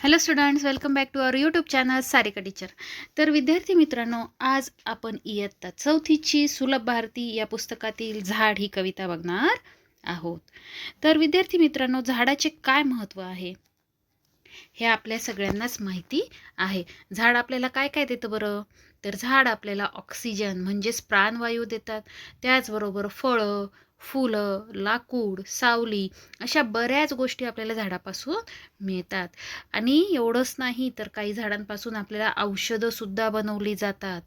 Hello students welcome back to our YouTube channel Sarika teacher तर विद्यार्थी मित्रांनो आज आपण इयत्ता चौथीची सुलभ भारती या पुस्तकातील झाड ही कविता बघणार आहोत. तर विद्यार्थी मित्रांनो झाडाचे काय महत्त्व आहे? हे आपल्या सगळ्यांनाच माहिती आहे. झाड आपल्याला काय काय देतं बरं? तर झाड आपल्याला ऑक्सिजन म्हणजेच प्राणवायू देतात. त्याचबरोबर फळं फुलं लाकूड सावली अशा बऱ्याच गोष्टी आपल्याला झाडापासून मिळतात. आणि एवढंच नाही तर काही झाडांपासून आपल्याला औषधंसुद्धा बनवली जातात.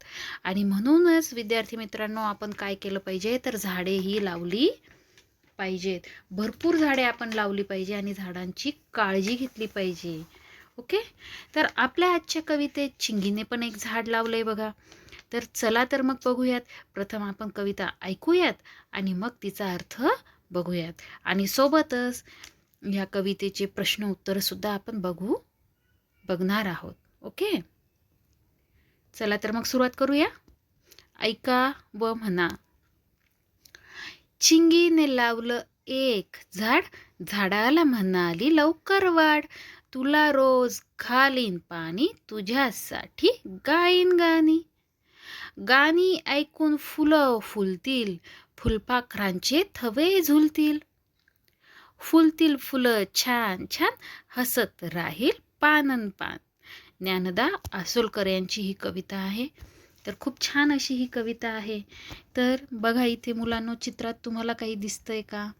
आणि म्हणूनच विद्यार्थी मित्रांनो आपण काय केलं पाहिजे? तर झाडेही लावली पाहिजेत. भरपूर झाडे आपण लावली पाहिजे आणि झाडांची काळजी घेतली पाहिजे. ओके? तर आपल्या आजच्या कवितेत चिंगीने पण एक झाड लावलं आहे बघा. तर चला तर मग बघूयात. प्रथम आपण कविता ऐकूयात आणि मग तिचा अर्थ बघूयात. आणि सोबतच या कवितेचे प्रश्न उत्तरसुद्धा आपण बघू बघणार आहोत. ओके? चला तर मग सुरुवात करूया. ऐका व म्हणा. चिंगीने लावलं एक झाड झाडाला म्हणाली लवकर वाढ. तुला रोज घालीन पाणी तुझ्यासाठी गाईन गाणी. गाणी ऐकून फुलं फुलतील फुलपाखरांचे थवे झुलतील. फुलतील फुलं छान छान हसत राहील पानन पान. ज्ञानदा आसोलकर यांची ही कविता आहे. तर खूप छान अशी ही कविता आहे. तर बघा इथे मुलांनो चित्रात तुम्हाला काही दिसतंय का?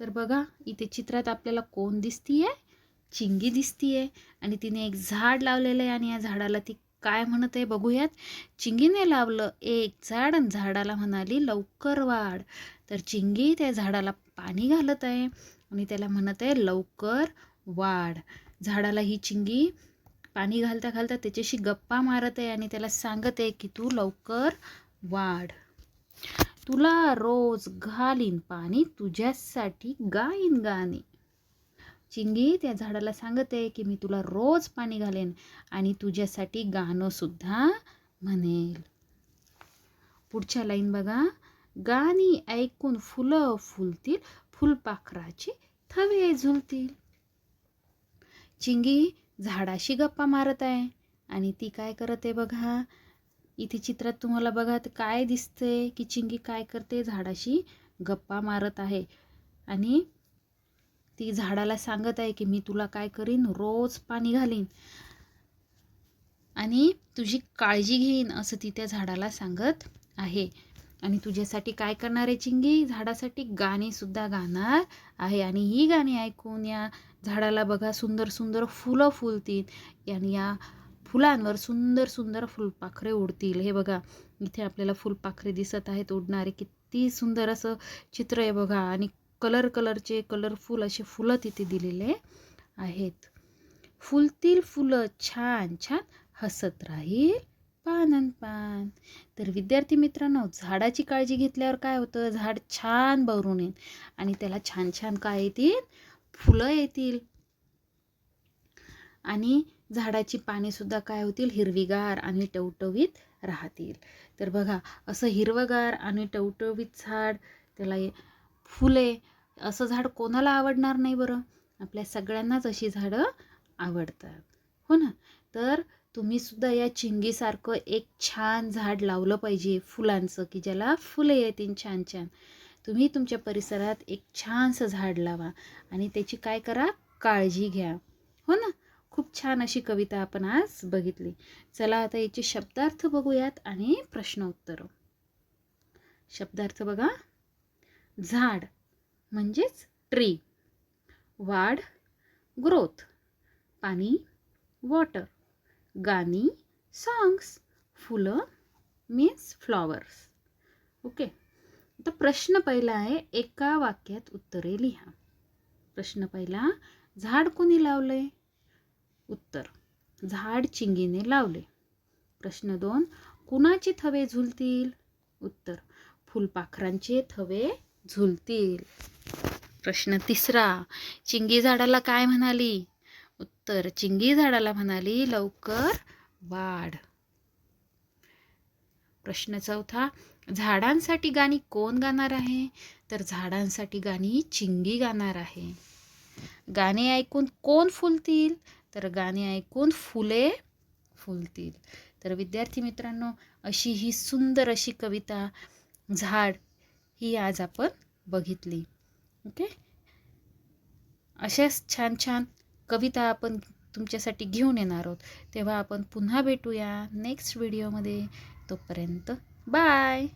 तर बघा इथे चित्रात आपल्याला कोण दिसतीये? चिंगी दिसतीये आणि तिने एक झाड लावलेलं आहे आणि या झाडाला ती काय म्हणत आहे बघूयात. चिंगीने लावलं एक झाड आणि झाडाला म्हणाली लवकर वाढ. तर चिंगी त्या झाडाला पाणी घालत आहे आणि त्याला म्हणत आहे लवकर वाढ. झाडाला ही चिंगी पाणी घालता घालता त्याच्याशी गप्पा मारत आहे आणि त्याला सांगत आहे की तू लवकर वाढ. तुला रोज घालीन पाणी तुझ्यासाठी गाईन गाणे. चिंगी त्या झाडाला सांगत आहे की मी तुला रोज पाणी घालेन आणि तुझ्यासाठी गाणं सुद्धा म्हणेल. पुढच्या लाईन बघा. गाणी ऐकून फुलं फुलतील फुलपाखराचे थवे झुलतील. चिंगी झाडाशी गप्पा मारत आहे आणि ती काय करत आहे बघा. इथे चित्रात तुम्हाला बघा काय दिसते की चिंगी काय करते? झाडाशी गप्पा मारत आहे. आणि ती झाडाला सांगत आहे की मी तुला काय करीन? रोज पाणी घालीन. आणि तुझी काळजी घेईन असं ती त्या झाडाला सांगत आहे. आणि तुझ्यासाठी काय करणार आहे चिंगी? झाडासाठी गाणीसुद्धा गाणार आहे. आणि ही गाणी ऐकून या झाडाला बघा सुंदर सुंदर फुलं फुलतील. आणि या फुलांवर सुंदर सुंदर फुलपाखरे उडतील. हे बघा इथे आपल्याला फुलपाखरे दिसत आहेत. उडणारे किती सुंदर असं चित्र आहे बघा. आणि कलर कलरचे कलरफुल असे फुलं तिथे दिलेले आहेत. फुलतील फुलं छान छान हसत राहील पानन पान. तर विद्यार्थी मित्रांनो झाडाची काळजी घेतल्यावर काय होतं? झाड छान बहरून येईल आणि त्याला छान छान काय येतील? फुलं येतील. आणि झाडाची पानेसुद्धा काय होतील? हिरवीगार आणि टवटवीत राहतील. तर बघा असं हिरवगार आणि टवटवीत झाड त्याला फुले असं झाड कोणाला आवडणार नाही बरं? आपल्या सगळ्यांनाच अशी झाडं आवडतात. हो ना? तर तुम्ही सुद्धा या चिंगीसारखं एक छान झाड लावलं पाहिजे फुलांचं की ज्याला फुले येतील छान छान. तुम्ही तुमच्या परिसरात एक छानसं झाड लावा आणि त्याची काय करा? काळजी घ्या. हो ना? खूप छान अशी कविता आपण आज बघितली. चला आता याचे शब्दार्थ बघूयात आणि प्रश्न उत्तर शब्दार्थ बघा. झाड म्हणजेच ट्री वाढ ग्रोथ पाणी वॉटर गाणी सॉंग्स फुलं मीन्स फ्लॉवर्स ओके आता प्रश्न पहिला आहे एका वाक्यात उत्तरे लिहा. प्रश्न पहिला झाड कोणी लावले उत्तर झाड चिंगीने लावले. प्रश्न दोन कुणाचे थवे झुलतील? उत्तर फुलपाखरांचे थवे झुलतील. प्रश्न तिसरा चिंगी झाडाला काय म्हणाली? उत्तर चिंगी झाडाला म्हणाली लवकर वाढ. प्रश्न चौथा झाडांसाठी गाणी कोण गाणार आहे? तर झाडांसाठी गाणी चिंगी गाणार आहे. गाणे ऐकून कोण फुलतील? तर गाणे ऐकून फुले फुलतील. तर विद्यार्थी मित्रांनो अशी ही सुंदर अशी कविता झाड ही आज आपण बघितली. ओके? अशाच छान छान कविता आपण तुमच्यासाठी घेऊन येणार आहोत. तेव्हा आपण पुन्हा भेटूया नेक्स्ट व्हिडिओमध्ये तोपर्यंत बाय